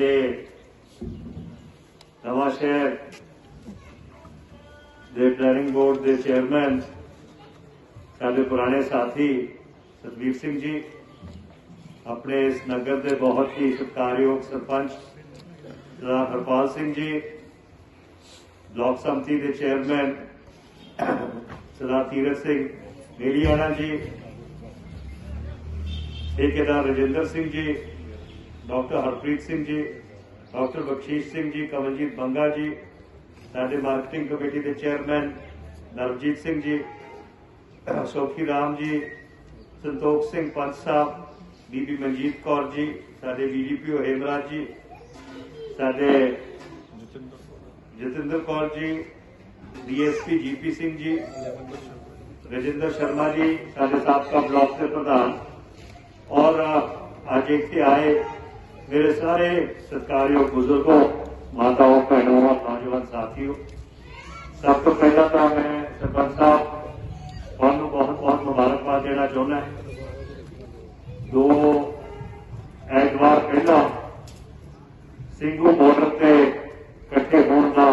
ਸਾਡੇ ਨਵਾਂ ਸ਼ਹਿਰ ਦੇ ਪਲੈਨਿੰਗ ਬੋਰਡ ਦੇ ਚੇਅਰਮੈਨ ਸਾਡੇ ਪੁਰਾਣੇ ਸਾਥੀ ਸਤਵੀਰ ਸਿੰਘ ਜੀ, ਆਪਣੇ ਇਸ ਨਗਰ ਦੇ ਬਹੁਤ ਹੀ ਸਤਿਕਾਰਯੋਗ ਸਰਪੰਚ ਸਰਦਾਰ ਹਰਪਾਲ ਸਿੰਘ ਜੀ, ਬਲਾਕ ਸੰਮਤੀ ਦੇ ਚੇਅਰਮੈਨ ਸਰਦਾਰ ਤੀਰਥ ਸਿੰਘ ਨੀਲੀਆਣਾ ਜੀ, ਠੇਕੇਦਾਰ ਰਜਿੰਦਰ ਸਿੰਘ ਜੀ, ਡਾਕਟਰ ਹਰਪ੍ਰੀਤ ਸਿੰਘ ਜੀ ਡਾਕਟਰ ਬਖਸ਼ੀਸ਼ ਸਿੰਘ ਜੀ, ਕਮਲਜੀਤ ਬੰਗਾ ਜੀ, ਸਾਡੇ ਮਾਰਕੀਟਿੰਗ ਕਮੇਟੀ ਦੇ ਚੇਅਰਮੈਨ ਨਵਜੀਤ ਸਿੰਘ ਜੀ, ਸੋਖੀ ਰਾਮ ਜੀ, ਸੰਤੋਖ ਸਿੰਘ ਪੰਚ ਸਾਹਿਬ, ਬੀਬੀ ਮਨਜੀਤ ਕੌਰ ਜੀ, ਸਾਡੇ ਬੀਡੀਪੀਓ ਹੇਮਰਾਜ ਜੀ, ਸਾਡੇ ਜਤਿੰਦਰ ਕੌਰ ਜੀ ਡੀਐਸਪੀ ਜੀਪੀ ਸਿੰਘ ਜੀ, ਰਜਿੰਦਰ ਸ਼ਰਮਾ ਜੀ, ਸਾਡੇ ਸਾਬਕਾ ਬਲਾਕ ਦੇ ਪ੍ਰਧਾਨ। ਔਰ ਅੱਜ ਇੱਥੇ ਆਏ ਮੇਰੇ ਸਾਰੇ ਸਤਿਕਾਰਯੋਗ ਬਜ਼ੁਰਗੋ, ਮਾਤਾਓ, ਭੈਣੋ ਔਰ ਨੌਜਵਾਨ ਸਾਥੀਓ, ਸਭ ਤੋਂ ਪਹਿਲਾਂ ਤਾਂ ਮੈਂ ਸਰਪੰਚ ਸਾਹਿਬ ਤੁਹਾਨੂੰ ਬਹੁਤ ਬਹੁਤ ਮੁਬਾਰਕਬਾਦ ਦੇਣਾ ਚਾਹੁੰਦਾ ਦੋ ਐਤਵਾਰ ਪਹਿਲਾਂ ਸਿੰਘੂ ਬਾਰਡਰ ਤੇ ਇਕੱਠੇ ਹੋਣ ਦਾ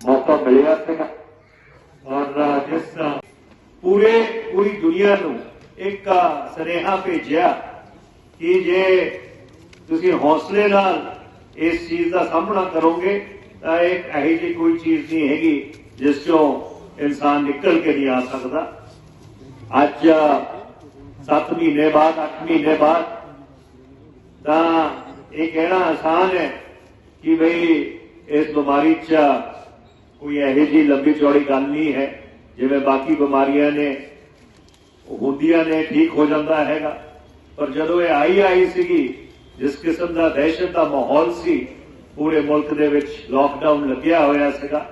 ਮੌਕਾ ਮਿਲਿਆ ਸੀਗਾ ਔਰ ਜਿਸ ਪੂਰੇ, ਪੂਰੀ ਦੁਨੀਆ ਨੂੰ ਇੱਕ ਸਰੇਹਾ ਭੇਜਿਆ ਕਿ ਜੇ ਤੁਸੀਂ ਹੌਸਲੇ ਨਾਲ ਇਸ ਚੀਜ਼ ਦਾ ਸਾਹਮਣਾ ਕਰੋਗੇ ਤਾਂ ਇੱਕ ਇਹੋ ਜਿਹੀ ਕੋਈ ਚੀਜ਼ ਨਹੀਂ ਹੈਗੀ ਜਿਸ ਚੋਂ ਇਨਸਾਨ ਨਿਕਲ ਕੇ ਨਹੀਂ ਆ ਸਕਦਾ ਅੱਜ 7 ਮਹੀਨੇ ਬਾਅਦ 8 ਮਹੀਨੇ ਬਾਅਦ ਤਾਂ ਇਹ ਕਹਿਣਾ ਆਸਾਨ ਹੈ ਕਿ ਭਈ ਇਸ ਬਿਮਾਰੀ 'ਚ ਕੋਈ ਇਹੋ ਜਿਹੀ ਲੰਬੀ ਚੌੜੀ ਗੱਲ ਨਹੀਂ ਹੈ ਜਿਵੇਂ ਬਾਕੀ ਬਿਮਾਰੀਆਂ ਨੇ ਹੁੰਦੀਆਂ ਨੇ ਠੀਕ ਹੋ ਜਾਂਦਾ ਹੈਗਾ ਪਰ ਜਦੋਂ ਇਹ ਆਈ ਆਈ ਸੀਗੀ ਜਿਸ ਕਿਸਮ ਦਾ ਦਹਿਸ਼ਤ ਦਾ ਮਾਹੌਲ ਸੀ, ਪੂਰੇ ਮੁਲਕ ਦੇ ਵਿੱਚ ਲਾਕਡਾਊਨ ਲੱਗਿਆ ਹੋਇਆ ਸੀਗਾ।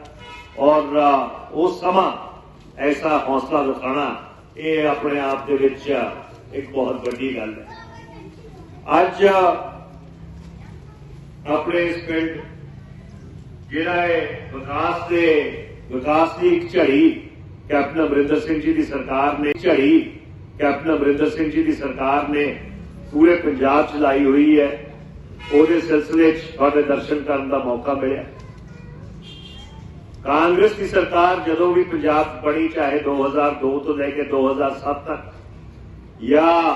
ਔਰ ਉਸ ਸਮਾਂ ਐਸਾ ਹੌਸਲਾ ਦਿਖਾਣਾ ਇਹ ਆਪਣੇ ਆਪ ਦੇ ਵਿੱਚ ਇੱਕ ਬਹੁਤ ਵੱਡੀ ਗੱਲ ਹੈ। ਅੱਜ ਆਪਣੇ ਇਸ ਪਿੰਡ ਜਿਹੜਾ ਹੈ ਵਿਕਾਸ ਦੇ, ਵਿਕਾਸ ਦੀ ਇੱਕ ਝੜੀ ਕੈਪਟਨ ਅਮਰਿੰਦਰ ਸਿੰਘ ਜੀ ਦੀ ਸਰਕਾਰ ਨੇ, ਝੜੀ ਕੈਪਟਨ ਅਮਰਿੰਦਰ ਸਿੰਘ ਜੀ ਦੀ ਸਰਕਾਰ ਨੇ ਪੂਰੇ ਪੰਜਾਬ 'ਚ ਲਾਈ ਹੋਈ ਹੈ ਉਹਦੇ ਸਿਲਸਿਲੇ 'ਚ ਤੁਹਾਡੇ ਦਰਸ਼ਨ ਕਰਨ ਦਾ ਮੌਕਾ ਮਿਲਿਆ ਕਾਂਗਰਸ ਦੀ ਸਰਕਾਰ ਜਦੋਂ ਵੀ ਪੰਜਾਬ 'ਚ ਬਣੀ ਚਾਹੇ 2002 ਤੋਂ ਲੈ ਕੇ 2007 ਤੱਕ ਜਾਂ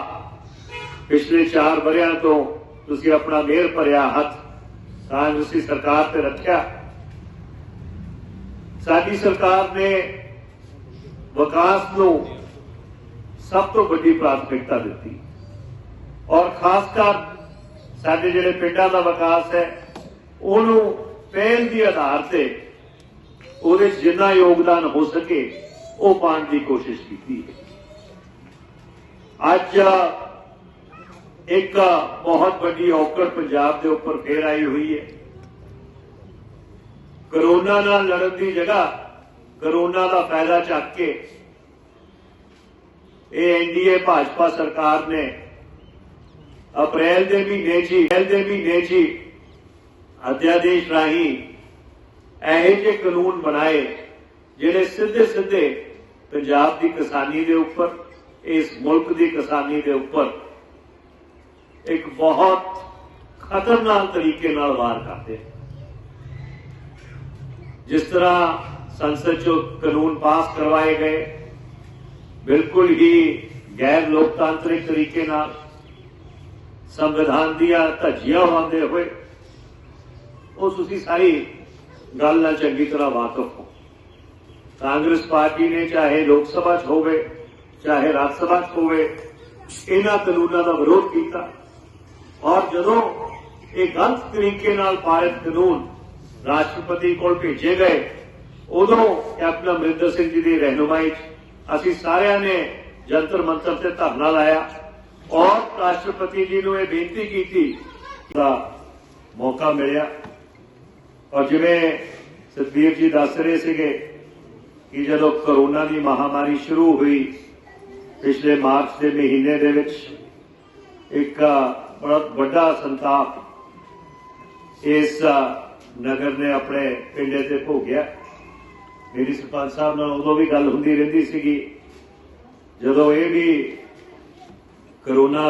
ਪਿਛਲੇ 4 ਵਰਿਆਂ ਤੋਂ ਤੁਸੀਂ ਆਪਣਾ ਮਿਹਰ ਭਰਿਆ ਹੱਥ ਕਾਂਗਰਸੀ ਸਰਕਾਰ ਤੇ ਰੱਖਿਆ ਸਾਡੀ ਸਰਕਾਰ ਨੇ ਵਿਕਾਸ ਨੂੰ ਸਭ ਤੋਂ ਵੱਡੀ ਪ੍ਰਾਥਮਿਕਤਾ ਦਿੱਤੀ ਔਰ ਖਾਸ ਕਰ ਸਾਡੇ ਜਿਹੜੇ ਪਿੰਡਾਂ ਦਾ ਵਿਕਾਸ ਹੈ, ਉਹਨੂੰ ਪਹਿਲ ਦੀ ਆਧਾਰ ਤੇ ਉਹਦੇ ਜਿੰਨਾ ਯੋਗਦਾਨ ਹੋ ਸਕੇ, ਉਹ ਪਾਉਣ ਦੀ ਕੋਸ਼ਿਸ਼ ਕੀਤੀ ਹੈ। ਅੱਜ ਇੱਕ ਬਹੁਤ ਵੱਡੀ ਔਕੜ ਪੰਜਾਬ ਦੇ ਉੱਪਰ ਫੇਰ ਆਈ ਹੋਈ ਹੈ। ਕਰੋਨਾ ਨਾਲ ਲੜਨ ਦੀ ਜਗ੍ਹਾ ਕਰੋਨਾ ਦਾ ਫਾਇਦਾ ਚੱਕ ਕੇ ਇਹ ਐਨਡੀਏ ਭਾਜਪਾ ਸਰਕਾਰ ਨੇ ਅਪ੍ਰੈਲ ਦੇ ਮਹੀਨੇ 'ਚ ਅਪ੍ਰੈਲ ਦੇ ਮਹੀਨੇ 'ਚ ਅਧਿਆਦੇਸ਼ ਰਾਹੀਂ ਇਹੋ ਜਿਹੇ ਕਾਨੂੰਨ ਬਣਾਏ ਜਿਹੜੇ ਸਿੱਧੇ ਸਿੱਧੇ ਪੰਜਾਬ ਦੀ ਕਿਸਾਨੀ ਦੇ ਉੱਪਰ ਇਸ ਮੁਲਕ ਦੀ ਕਿਸਾਨੀ ਦੇ ਉੱਪਰ ਇੱਕ ਬਹੁਤ ਖਤਰਨਾਕ ਤਰੀਕੇ ਨਾਲ ਵਾਰ ਕਰਦੇ ਜਿਸ ਤਰ੍ਹਾਂ ਸੰਸਦ ਚੋਂ ਕਾਨੂੰਨ ਪਾਸ ਕਰਵਾਏ ਗਏ ਬਿਲਕੁਲ ਹੀ ਗੈਰ ਲੋਕਤਾਂਤਰਿਕ ਤਰੀਕੇ ਨਾਲ ਸੰਵਿਧਾਨ ਦੀਆਂ ਧੱਜੀਆਂ ਉਡਾਉਂਦੇ ਹੋਏ, ਉਹ ਤੁਸੀਂ ਸਾਰੀ ਗੱਲ ਨਾਲ ਚੰਗੀ ਤਰ੍ਹਾਂ ਵਾਕਿਫ ਹੋ ਕਾਂਗਰਸ ਪਾਰਟੀ ਨੇ ਚਾਹੇ ਲੋਕ ਸਭਾ 'ਚ ਹੋਵੇ, ਚਾਹੇ ਰਾਜ ਸਭਾ 'ਚ ਹੋਵੇ, ਇਹਨਾਂ ਕਾਨੂੰਨਾਂ ਦਾ ਵਿਰੋਧ ਕੀਤਾ। ਔਰ ਜਦੋਂ ਇਹ ਗਲਤ ਤਰੀਕੇ ਨਾਲ ਪਾਰਿਤ ਕਾਨੂੰਨ ਰਾਸ਼ਟਰਪਤੀ ਕੋਲ ਭੇਜੇ ਗਏ, ਉਦੋਂ ਕੈਪਟਨ ਅਮਰਿੰਦਰ ਸਿੰਘ ਜੀ ਦੀ ਰਹਿਨੁਮਾਈ 'ਚ ਅਸੀਂ ਸਾਰਿਆਂ ਨੇ ਜੰਤਰ ਮੰਤਰ ਤੇ ਧਰਨਾ ਲਾਇਆ। ਔਰ ਰਾਸ਼ਟਰਪਤੀ ਜੀ ਨੂੰ ਇਹ ਬੇਨਤੀ ਕੀਤੀ ਦਾ ਮੌਕਾ ਮਿਲਿਆ। ਔਰ ਜਿਵੇਂ ਸਤਬੀਰ ਜੀ ਦੱਸ ਰਹੇ ਸੀਗੇ ਕਿ ਜਦੋਂ ਕਰੋਨਾ ਦੀ ਮਹਾਮਾਰੀ ਸ਼ੁਰੂ ਹੋਈ ਪਿਛਲੇ ਮਾਰਚ ਦੇ ਮਹੀਨੇ ਦੇ ਵਿੱਚ, ਇੱਕ ਬਹੁਤ ਵੱਡਾ ਸੰਤਾਪ ਇਸ ਨਗਰ ਨੇ ਆਪਣੇ ਪਿੰਡੇ ਤੇ ਭੋਗਿਆ। ਮੇਰੀ ਸਰਪੰਚ ਸਾਹਿਬ ਨਾਲ ਉਦੋਂ ਵੀ ਗੱਲ ਹੁੰਦੀ ਰਹਿੰਦੀ ਸੀਗੀ, ਜਦੋਂ ਇਹ ਵੀ ਕਰੋਨਾ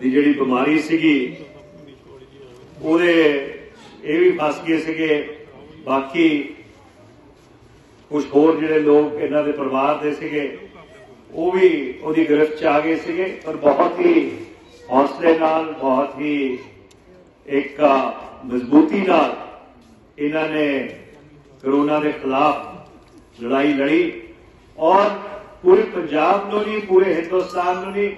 ਦੀ ਜਿਹੜੀ ਬਿਮਾਰੀ ਸੀਗੀ, ਉਹਦੇ ਇਹ ਵੀ ਫਸ ਗਏ ਸੀਗੇ। ਬਾਕੀ ਕੁਝ ਹੋਰ ਜਿਹੜੇ ਲੋਕ ਇਹਨਾਂ ਦੇ ਪਰਿਵਾਰ ਦੇ ਸੀਗੇ, ਉਹ ਵੀ ਉਹਦੀ ਗ੍ਰਿਫਤ ਚ ਆ ਗਏ ਸੀਗੇ। ਪਰ ਬਹੁਤ ਹੀ ਹੌਸਲੇ ਨਾਲ, ਬਹੁਤ ਹੀ ਇੱਕ ਮਜ਼ਬੂਤੀ ਨਾਲ ਇਹਨਾਂ ਨੇ ਕਰੋਨਾ ਦੇ ਖਿਲਾਫ ਲੜਾਈ ਲੜੀ। ਔਰ ਪੂਰੇ ਪੰਜਾਬ ਨੂੰ ਨਹੀਂ, ਪੂਰੇ ਹਿੰਦੁਸਤਾਨ ਨੂੰ ਨਹੀਂ,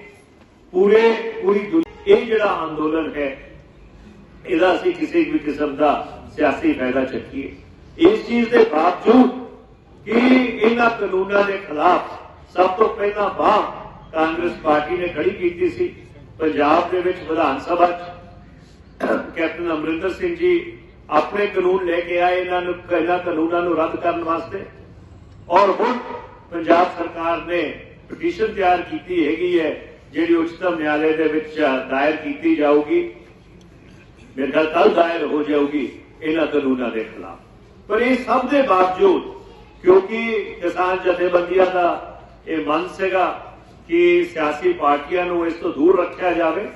ਪੂਰੇ, ਪੂਰੀ ਦੁਨੀਆ ਇਹ ਜਿਹੜਾ ਅੰਦੋਲਨ ਹੈ, ਇਹਦਾ ਅਸੀਂ ਕਿਸੇ ਵੀ ਕਿਸਮ ਦਾ ਸਿਆਸੀ ਫਾਇਦਾ ਚੱਕੀਏ। ਇਸ ਚੀਜ਼ ਦੇ ਬਾਵਜੂਦ ਕਿ ਇਹਨਾਂ ਕਾਨੂੰਨਾਂ ਦੇ ਖਿਲਾਫ ਸਭ ਤੋਂ ਪਹਿਲਾਂ ਬਾਹ ਕਾਂਗਰਸ ਪਾਰਟੀ ਨੇ ਖੜੀ ਕੀਤੀ ਸੀ, ਪੰਜਾਬ ਦੇ ਵਿੱਚ ਵਿਧਾਨ ਸਭਾ 'ਚ, ਕੈਪਟਨ ਅਮਰਿੰਦਰ ਸਿੰਘ ਜੀ ਆਪਣੇ ਕਾਨੂੰਨ ਲੈ ਕੇ ਆਏ ਇਹਨਾਂ ਨੂੰ, ਇਹਨਾਂ ਕਾਨੂੰਨਾਂ ਨੂੰ ਰੱਦ ਕਰਨ ਵਾਸਤੇ। ਔਰ ਹੁਣ ਪੰਜਾਬ ਸਰਕਾਰ ਨੇ ਪਟੀਸ਼ਨ ਤਿਆਰ ਕੀਤੀ ਹੈਗੀ ਹੈ, ਜਿਹੜੀ ਉੱਚਤਮ ਨਿਆਲੇ ਦੇ ਵਿੱਚ ਦਾਇਰ ਕੀਤੀ ਜਾਊਗੀ। ਮੇਰੇ ਖਿਆਲ ਕੱਲ ਦਾਇਰ ਹੋ ਜਾਊਗੀ ਇਹਨਾਂ ਕਾਨੂੰਨਾਂ ਦੇ ਖਿਲਾਫ। ਪਰ ਇਹ ਸਭ ਦੇ ਬਾਵਜੂਦ, ਕਿਉਂਕਿ ਕਿਸਾਨ ਜਥੇਬੰਦੀਆਂ ਦਾ ਇਹ ਮਨ ਸੀਗਾ ਕਿ ਸਿਆਸੀ ਪਾਰਟੀਆਂ ਨੂੰ ਇਸ ਤੋਂ ਦੂਰ ਰੱਖਿਆ ਜਾਵੇ।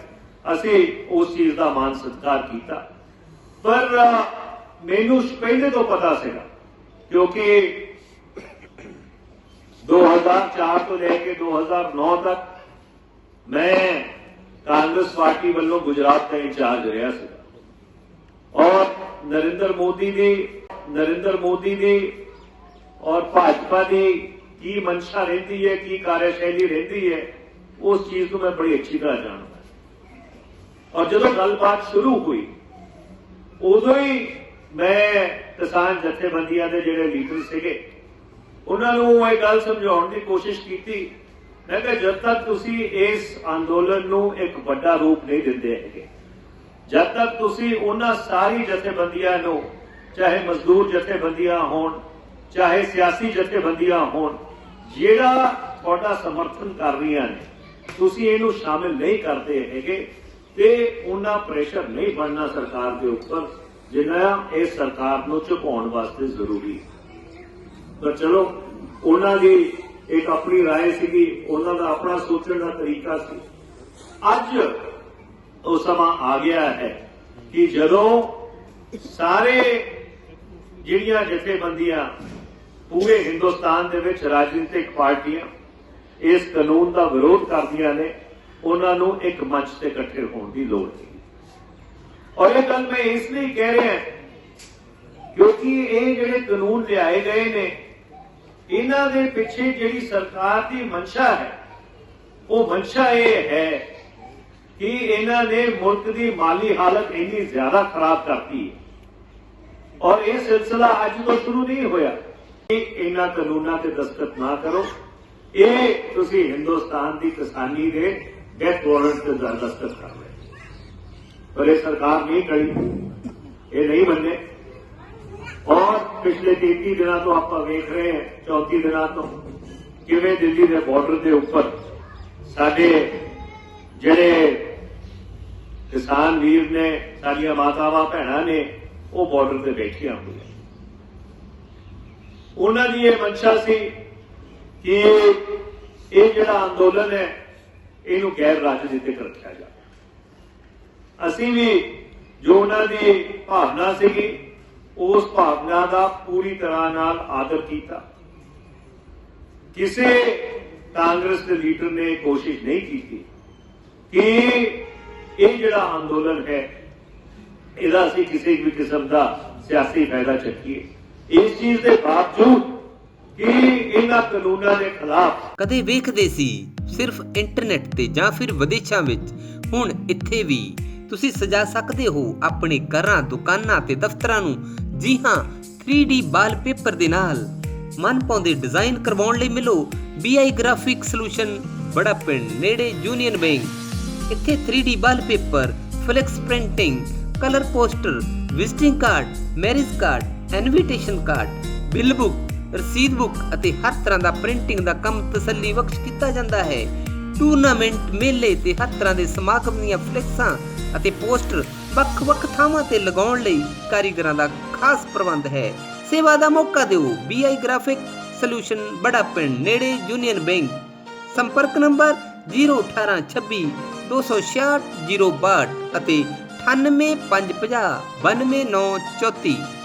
ਅਸੀਂ ਉਸ ਚੀਜ਼ ਦਾ ਮਾਨ ਸਤਿਕਾਰ ਕੀਤਾ। ਪਰ ਮੈਨੂੰ ਪਹਿਲੇ ਤੋਂ ਪਤਾ ਸੀਗਾ, ਕਿਉਂਕਿ 2004 ਤੋਂ ਲੈ ਕੇ 2009 ਤੱਕ ਮੈਂ ਕਾਂਗਰਸ ਪਾਰਟੀ ਵੱਲੋਂ ਗੁਜਰਾਤ ਦਾ ਇੰਚਾਰਜ ਰਿਹਾ ਸੀ। ਔਰ ਨਰਿੰਦਰ ਮੋਦੀ ਦੀ, ਨਰਿੰਦਰ ਮੋਦੀ ਦੀ ਔਰ ਭਾਜਪਾ ਦੀ ਕੀ ਮਨਸ਼ਾ ਰਹਿੰਦੀ ਹੈ, ਕੀ ਕਾਰਜਸ਼ੈਲੀ ਰਹਿੰਦੀ ਹੈ, ਉਸ ਚੀਜ਼ ਨੂੰ ਮੈਂ ਬੜੀ ਅੱਛੀ ਤਰ੍ਹਾਂ ਜਾਣਦਾ ਔਰ ਜਦੋਂ ਗੱਲਬਾਤ ਸ਼ੁਰੂ ਹੋਈ, ਉਦੋਂ ਹੀ ਮੈਂ ਕਿਸਾਨ ਜਥੇਬੰਦੀਆਂ ਦੇ ਜਿਹੜੇ ਲੀਡਰ ਸੀਗੇ ਉਹਨਾਂ ਨੂੰ ਇਹ ਗੱਲ ਸਮਝਾਉਣ ਦੀ ਕੋਸ਼ਿਸ਼ ਕੀਤੀ। ਮੈਂ ਕਿਹਾ, ਜਦ ਤੱਕ ਤੁਸੀਂ ਇਸ ਅੰਦੋਲਨ ਨੂੰ ਇੱਕ ਵੱਡਾ ਰੂਪ ਨਹੀਂ ਦਿੰਦੇ ਹੈਗੇ, ਜਦ ਤੱਕ ਤੁਸੀਂ ਉਹਨਾਂ ਸਾਰੀ ਜਥੇਬੰਦੀਆਂ ਨੂੰ, ਚਾਹੇ ਮਜ਼ਦੂਰ ਜਥੇਬੰਦੀਆਂ ਹੋਣ, ਚਾਹੇ ਸਿਆਸੀ ਜਥੇਬੰਦੀਆਂ ਹੋਣ, ਜਿਹੜਾ ਤੁਹਾਡਾ ਸਮਰਥਨ ਕਰ ਰਹੀਆਂ ਨੇ, ਤੁਸੀਂ ਇਹਨੂੰ ਸ਼ਾਮਿਲ ਨਹੀਂ ਕਰਦੇ ਹੈਗੇ ਤੇ ਉਹਨਾਂ ਪ੍ਰੈਸ਼ਰ ਨਹੀਂ ਬਣਨਾ ਸਰਕਾਰ ਦੇ ਉੱਪਰ, ਜਿੰਨਾ ਇਹ ਸਰਕਾਰ ਨੂੰ ਝੁਕਾਉਣ ਵਾਸਤੇ ਜ਼ਰੂਰੀ ਹੈ। ਪਰ ਚਲੋ ਉਹਨਾਂ ਦੀ ਇੱਕ ਆਪਣੀ رائے ਸੀਗੀ ਉਹਨਾਂ ਦਾ ਆਪਣਾ ਸੋਚਣ ਦਾ ਤਰੀਕਾ ਸੀ ਅੱਜ ਉਹ ਸਮਾਂ ਆ ਗਿਆ ਹੈ ਕਿ ਜਦੋਂ ਸਾਰੇ ਜਿਹੜੀਆਂ ਜਥੇਬੰਦੀਆਂ ਪੂਰੇ ਹਿੰਦੁਸਤਾਨ ਦੇ ਵਿੱਚ ਰਾਜਨੀਤਿਕ ਪਾਰਟੀਆਂ ਇਸ ਕਾਨੂੰਨ ਦਾ ਵਿਰੋਧ ਕਰਦੀਆਂ ਨੇ ਉਹਨਾਂ ਨੂੰ ਇੱਕ ਮੰਚ ਤੇ ਇਕੱਠੇ ਹੋਣ ਦੀ ਲੋੜ ਹੈ ਔਰ ਇਹ ਗੱਲ ਮੈਂ ਇਸ ਲਈ ਕਹਿ ਰਿਹਾ ਕਿਉਂਕਿ ਇਹ ਜਿਹੜੇ ਕਾਨੂੰਨ ਲਿਆਏ ਗਏ ਨੇ ਇਹਨਾਂ ਦੇ ਪਿੱਛੇ ਜਿਹੜੀ ਸਰਕਾਰ ਦੀ ਮਨਸ਼ਾ ਹੈ, ਉਹ ਮਨਸ਼ਾ ਇਹ ਹੈ ਕਿ ਇਹਨਾਂ ਨੇ ਮੁਲਕ ਦੀ ਮਾਲੀ ਹਾਲਤ ਇੰਨੀ ਜ਼ਿਆਦਾ ਖਰਾਬ ਕਰਤੀ ਹੈ। ਔਰ ਇਹ ਸਿਲਸਿਲਾ ਅੱਜ ਤੋਂ ਸ਼ੁਰੂ ਨਹੀਂ ਹੋਇਆ। ਕਿ ਇਹਨਾਂ ਕਾਨੂੰਨਾਂ ਤੇ ਦਸਤਖਤ ਨਾ ਕਰੋ। ਇਹ ਤੁਸੀਂ ਹਿੰਦੁਸਤਾਨ ਦੀ ਕਿਸਾਨੀ ਦੇ ਡੈਥ ਵਾਰੰਟ ਤੇ ਦਸਤਖਤ ਕਰ ਰਹੇ ਪਰ ਇਹ ਸਰਕਾਰ ਨਹੀਂ ਕਰੀ। ਇਹ ਨਹੀਂ ਮੰਨੇ। ਔਰ ਪਿਛਲੇ 33 ਦਿਨਾਂ ਤੋਂ ਆਪਾਂ ਵੇਖ ਰਹੇ ਹਾਂ 34 ਦਿਨਾਂ ਤੋਂ, ਕਿਵੇਂ ਦਿੱਲੀ ਦੇ ਬਾਰਡਰ ਦੇ ਉੱਪਰ ਸਾਡੇ ਜਿਹੜੇ ਕਿਸਾਨ ਵੀਰ ਨੇ, ਸਾਡੀਆਂ ਮਾਤਾਵਾਂ, ਭੈਣਾਂ ਨੇ, ਉਹ ਬਾਰਡਰ ਤੇ ਬੈਠੀਆਂ ਹੋਈਆਂ। ਉਹਨਾਂ ਦੀ ਇਹ ਮਨਸ਼ਾ ਸੀ ਕਿ ਇਹ ਜਿਹੜਾ ਅੰਦੋਲਨ ਹੈ, ਇਹਨੂੰ ਗੈਰ ਰਾਜਨੀਤਿਕ ਰੱਖਿਆ ਜਾਵੇ। ਅਸੀਂ ਵੀ ਜੋ ਉਹਨਾਂ ਦੀ ਭਾਵਨਾ ਸੀਗੀ ਉਸ ਭਾਵਨਾ ਦਾ ਪੂਰੀ ਤਰ੍ਹਾਂ ਨਾਲ ਆਦਰ ਕੀਤਾ। ਕਿਸੇ ਕਾਂਗਰਸ ਦੇ ਲੀਡਰ ਨੇ ਕੋਸ਼ਿਸ਼ ਨਹੀਂ ਕੀਤੀ ਕਿ ਇਹ ਜਿਹੜਾ ਅੰਦੋਲਨ ਹੈ, ਇਹਦਾ ਅਸੀਂ ਕਿਸੇ ਵੀ ਕਿਸਮ ਦਾ ਸਿਆਸੀ ਫਾਇਦਾ ਚੱਕੀਏ। ਇਸ ਚੀਜ਼ ਦੇ ਬਾਵਜੂਦ ਕਿ ਇਹਨਾਂ ਕਾਨੂੰਨਾਂ ਦੇ ਖਿਲਾਫ ਕਦੇ ਵੇਖਦੇ ਸੀ ਸਿਰਫ ਇੰਟਰਨੈਟ ਤੇ ਜਾਂ ਫਿਰ ਵਿਦੇਸ਼ਾਂ ਵਿੱਚ? ਹੁਣ ਇੱਥੇ ਵੀ ਤੁਸੀਂ ਸਜਾ ਸਕਦੇ ਹੋ ਆਪਣੇ ਘਰਾਂ, ਦੁਕਾਨਾਂ ਤੇ ਦਫ਼ਤਰਾਂ ਨੂੰ ਜੀ ਹਾਂ 3D ਵਾਲਪੇਪਰ ਦੇ ਨਾਲ। ਮਨ ਪਾਉਂਦੇ ਡਿਜ਼ਾਈਨ ਕਰਵਾਉਣ ਲਈ ਮਿਲੋ BI ਗ੍ਰਾਫਿਕ ਸੋਲੂਸ਼ਨ ਬੜਾ ਪਿੰਡ, ਨੇੜੇ ਯੂਨੀਅਨ ਬੈਂਕ ਇੱਥੇ 3D wallpaper flex printing colour poster visiting card marriage card invitation card bill book ਰਸੀਦ ਬੁੱਕ ਅਤੇ ਹਰ ਤਰ੍ਹਾਂ ਦਾ ਪ੍ਰਿੰਟਿੰਗ ਦਾ ਕੰਮ ਤਸੱਲੀ ਬਖਸ਼ ਕੀਤਾ ਜਾਂਦਾ ਹੈ। ਟੂਰਨਾਮੈਂਟ ਮੇਲੇ ਤੇ ਹਰ ਦੇ ਸਮਾਗਮ ਦੀਆਂ ਫਲੈਕਸਾਂ ਅਤੇ ਪੋਸਟਰ ਵੱਖ-ਵੱਖ ਥਾਵਾਂ ਤੇ ਲਗਾਉਣ ਲਈ ਕਾਰੀਗਰਾਂ ਦਾ ਖਾਸ ਪ੍ਰਬੰਧ ਹੈ। ਸੇਵਾ ਦਾ ਮੌਕਾ ਦਿਓ। BI ਗ੍ਰਾਫਿਕ ਸੋਲੂਸ਼ਨ ਬੜਾ ਪਿੰਡ, ਨੇੜੇ ਯੂਨੀਅਨ ਬੈਂਕ ਸੰਪਰਕ ਨੰਬਰ 01826 266 062 ਅਤੇ 98550 92934